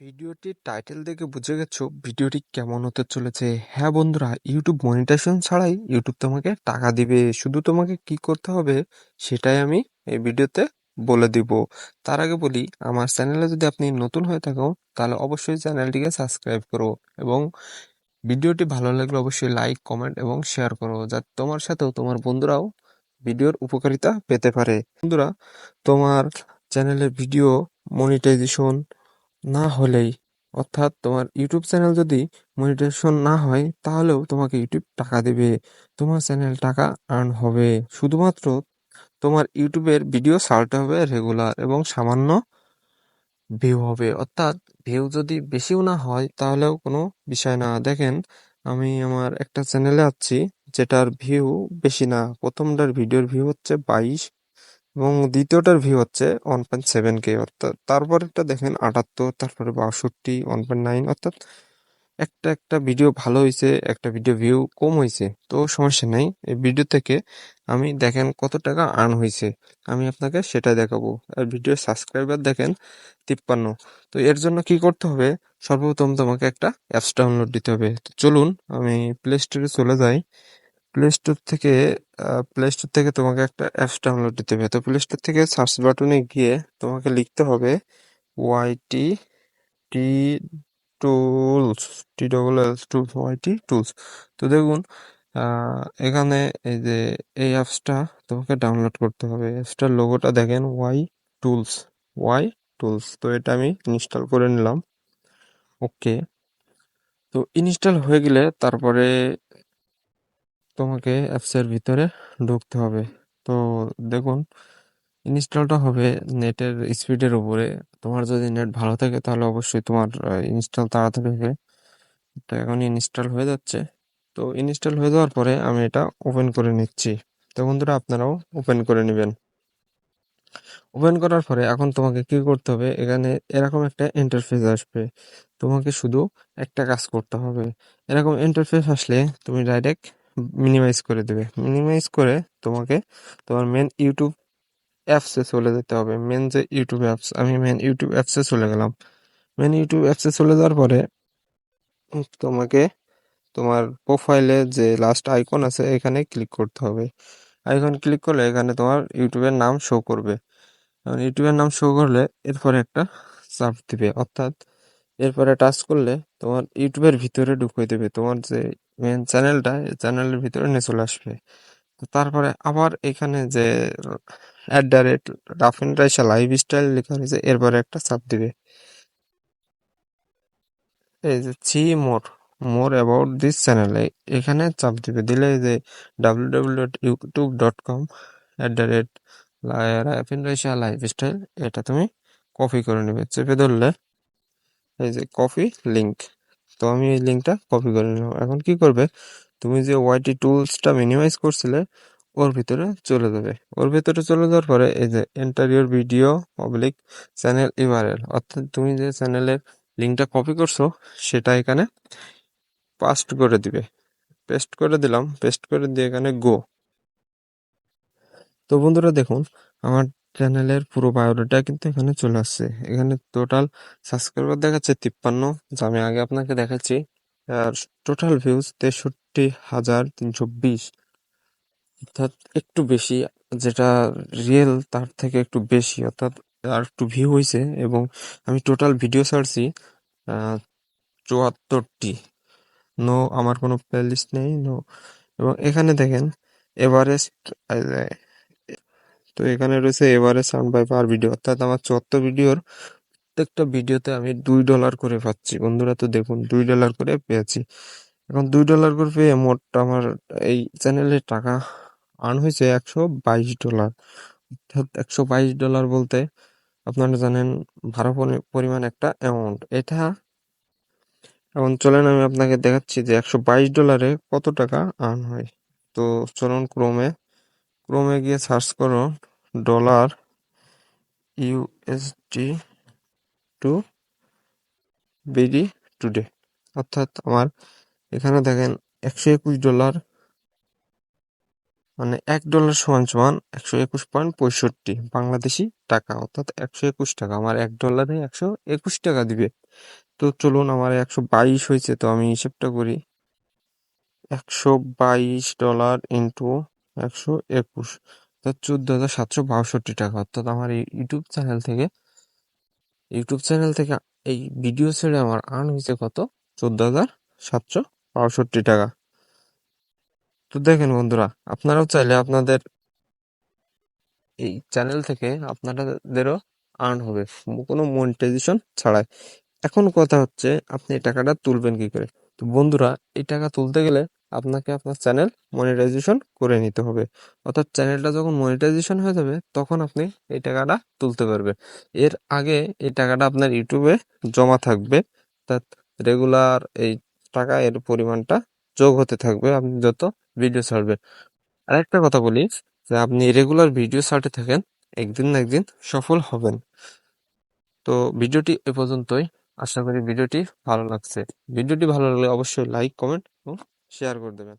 ভিডিওটির টাইটেল দেখে বুঝে গেছো ভিডিওটি কেমন হতে চলেছে। হ্যাঁ বন্ধুরা ইউটিউব মনিটাইজেশন ছাড়াই ইউটিউব তোমাকে টাকা দিবে। শুধু তোমাকে কি করতে হবে সেটাই আমি এই ভিডিওতে বলে দিব। তার আগে বলি, আমার চ্যানেলে যদি আপনি নতুন হয়ে থাকো, তাহলে অবশ্যই চ্যানেলটিকে সাবস্ক্রাইব করো এবং ভিডিওটি ভালো লাগলে অবশ্যই লাইক কমেন্ট এবং শেয়ার করো যাতে তোমার সাথেও তোমার বন্ধুরাও ভিডিওর উপকারিতা পেতে পারে। বন্ধুরা, তোমার চ্যানেলের ভিডিও মনিটাইজেশন না হলেই, অর্থাৎ তোমার ইউটিউব চ্যানেল যদি মনিটাইজেশন না হয়, তাহলেও তোমাকে ইউটিউব টাকা দেবে। তোমার চ্যানেল টাকা আর্ন হবে। শুধুমাত্র তোমার ইউটিউবের ভিডিও ছাড়তে হবে রেগুলার এবং সামান্য ভিউ হবে। অর্থাৎ ভিউ যদি বেশিও না হয়, তাহলেও কোনো বিষয় না। দেখেন, আমি আমার একটা চ্যানেলে আছি, যেটার ভিউ বেশি না। প্রথমটার ভিডিওর ভিউ হচ্ছে বাইশ। এবং দ্বিতীয়টার ভিউ হচ্ছে ওয়ান পয়েন্ট সেভেন কে অর্থাৎ তারপরেরটা দেখেন আটাত্তর, তারপরে বাষট্টি ওয়ান পয়েন্ট নাইন অর্থাৎ একটা একটা ভিডিও ভালো হয়েছে একটা ভিডিও ভিউ কম হয়েছে তো সমস্যা নেই, এই ভিডিও থেকে আমি দেখেন কত টাকা আর্ন হয়েছে আমি আপনাকে সেটা দেখাবো। আর ভিডিও সাবস্ক্রাইবার দেখেন তিপ্পান্ন। তো এর জন্য কি করতে হবে? সর্বপ্রথম তোমাকে একটা অ্যাপস ডাউনলোড দিতে হবে। তো চলুন, আমি প্লে স্টোরে চলে যাই। প্লে স্টোর থেকে প্লে স্টোর থেকে তোমাকে একটা অ্যাপস ডাউনলোড দিতে হবে। তো প্লে স্টোর থেকে সার্চ বাটনে গিয়ে তোমাকে লিখতে হবে YT T tools T double L tools YT tools তো দেখুন এখানে এই যে এই অ্যাপসটা তোমাকে ডাউনলোড করতে হবে। অ্যাপসটার লোগোটা দেখেন ওয়াই টুলস ওয়াই টুলস তো এটা আমি ইনস্টল করে নিলাম। ওকে তো ইনস্টল হয়ে গেলে তারপরে তোমাকে অ্যাপসের ভিতরে ঢুকতে হবে। তো দেখুন ইনস্টলটা হবে নেটের স্পিডের উপরে। তোমার যদি নেট ভালো থাকে, তাহলে অবশ্যই তোমার ইনস্টল তাড়াতাড়ি হবে। তো এখন ইনস্টল হয়ে যাচ্ছে। তো ইনস্টল হয়ে যাওয়ার পরে আমি এটা ওপেন করে নিচ্ছি। তো বন্ধুরা, আপনারাও ওপেন করে নেবেন। ওপেন করার পরে এখন তোমাকে কি করতে হবে, এখানে এরকম একটা ইন্টারফেস আসবে। তোমাকে শুধু একটা কাজ করতে হবে। এরকম ইন্টারফেস আসলে তুমি ডাইরেক্ট মিনিমাইজ করে দেবে। মিনিমাইজ করে তোমাকে তোমার মেন ইউটিউব অ্যাপসে চলে যেতে হবে। মেন যে ইউটিউব অ্যাপস আমি মেন ইউটিউব অ্যাপসে চলে গেলাম। মেন ইউটিউব অ্যাপসে চলে যাওয়ার পরে তোমাকে তোমার প্রোফাইলে যে লাস্ট আইকন আছে, এখানে ক্লিক করতে হবে। আইকন ক্লিক করলে এখানে তোমার ইউটিউবের নাম শো করবে। ইউটিউবের নাম শো করলে এরপরে একটা চাপ দিবে। অর্থাৎ এরপরে টাচ করলে তোমার ইউটিউবের ভিতরে ঢুকিয়ে দেবে। তোমার যে মেন চ্যানেলটা চ্যানেলের ভিতরে নিয়ে চলে আসবে। তারপরে আবার এখানে যে at the rate Rafin Raisa life style লেখা রয়েছে, এরপরে একটা চাপ দিবে। এই যে see more more about this channel এখানে চাপ দিবে। দিলে যে W W dot YouTube dot com at the rate Rafin Raisa life style এটা তুমি কপি করে নেবে। চেপে ধরলে, এই যে কপি লিঙ্ক তো আমি এই লিঙ্কটা কপি করে নিলাম। এখন কি করবে? তুমি যে ওয়াইটি টুলসটা মিনিমাইজ করছিলে, ওর ভিতরে চলে যাবে। ওর ভিতরে চলে যাওয়ার পরে এই যে এন্টারিয়র ভিডিও পাবলিক চ্যানেল ইউআরএল অর্থাৎ তুমি যে চ্যানেলের লিঙ্কটা কপি করছ, সেটা এখানে পাস্ট করে দিবে। পেস্ট করে দিলাম পেস্ট করে দিয়ে এখানে গো তো বন্ধুরা দেখুন, আমার চ্যানেলের পুরো বায়োডাটা কিন্তু এখানে চলে আসছে। এখানে টোটাল সাবস্ক্রাইবার দেখাচ্ছে তিপ্পান্ন, যা আমি আগে আপনাকে দেখাচ্ছি। আর টোটাল ভিউজ তেষট্টি হাজার তিনশো বিশ। অর্থাৎ একটু বেশি, যেটা রিয়েল তার থেকে একটু বেশি, অর্থাৎ আর একটু ভিউ হয়েছে এবং আমি টোটাল ভিডিও ছাড়ছি চুয়াত্তরটি। নো আমার কোনো প্লেলিস্ট নেই নো এবং এখানে দেখেন এভারেস্ট তো এখানে রয়েছে এবারে সাউন্ড বাই পার ভিডিও অর্থাৎ আমার চুয়াত্তর ভিডিওর প্রত্যেকটা ভিডিওতে আমি দুই ডলার করে পাচ্ছি। বন্ধুরা তো দেখুন, দুই ডলার করে পেয়েছি। এখন দুই ডলার করে পেয়ে মোট আমার এই চ্যানেলে টাকা আর্ন হয়েছে একশো বাইশ ডলার অর্থাৎ একশো বাইশ ডলার বলতে আপনারা জানেন ভালো পরিমাণ একটা অ্যামাউন্ট এটা, এখন চলেন আমি আপনাকে দেখাচ্ছি যে একশো বাইশ ডলারে কত টাকা আর্ন হয়। তো চলুন ক্রোমে ক্রোমে গিয়ে সার্চ করুন। Dollar USD to BD today অর্থাৎ আমার এখানে দেখেন একশো একুশ ডলার মানে এক ডলার সমান সমান একশো একুশ পয়েন্ট পঁয়ষট্টি বাংলাদেশি টাকা, অর্থাৎ একশো একুশ টাকা। আমার এক ডলারে একশো একুশ টাকা দিবে। তো চলুন আমার একশো বাইশ হয়েছে, তো আমি হিসেবটা করি। একশো বাইশ ডলার ইন্টু একশো একুশ। অর্থাৎ চোদ্দ হাজার সাতশো বাষট্টি টাকা। অর্থাৎ আমার এই ইউটিউব চ্যানেল থেকে, ইউটিউব চ্যানেল থেকে এই ভিডিও ছেড়ে আমার আর্ন হয়েছে কত? চোদ্দ হাজার সাতশো বাষট্টি টাকা। তো দেখেন বন্ধুরা, আপনারাও চাইলে আপনাদের এই চ্যানেল থেকে আপনাদেরও আর্ন হবে, কোনো মনিটাইজেশন ছাড়াই। এখন কথা হচ্ছে, আপনি এই টাকাটা তুলবেন কি করে? তো বন্ধুরা, এই টাকা তুলতে গেলে আপনাকে আপনার চ্যানেল মনিটাইজেশন করে নিতে হবে। অর্থাৎ চ্যানেলটা যখন মনিটাইজেশন হয়ে যাবে, তখন আপনি এই টাকাটা তুলতে পারবেন। এর আগে এই টাকাটা আপনার ইউটিউবে জমা থাকবে। অর্থাৎ রেগুলার এই টাকা এর পরিমাণটা যোগ হতে থাকবে। আপনি যত ভিডিও ছাড়বেন। আরেকটা কথা বলি, যে আপনি রেগুলার ভিডিও ছাড়তে থাকেন, একদিন না একদিন সফল হবেন। তো ভিডিওটি এ পর্যন্তই। আশা করি ভিডিওটি ভালো লাগছে। ভিডিওটি ভালো লাগলে অবশ্যই লাইক কমেন্ট এবং শেয়ার করে দেবেন।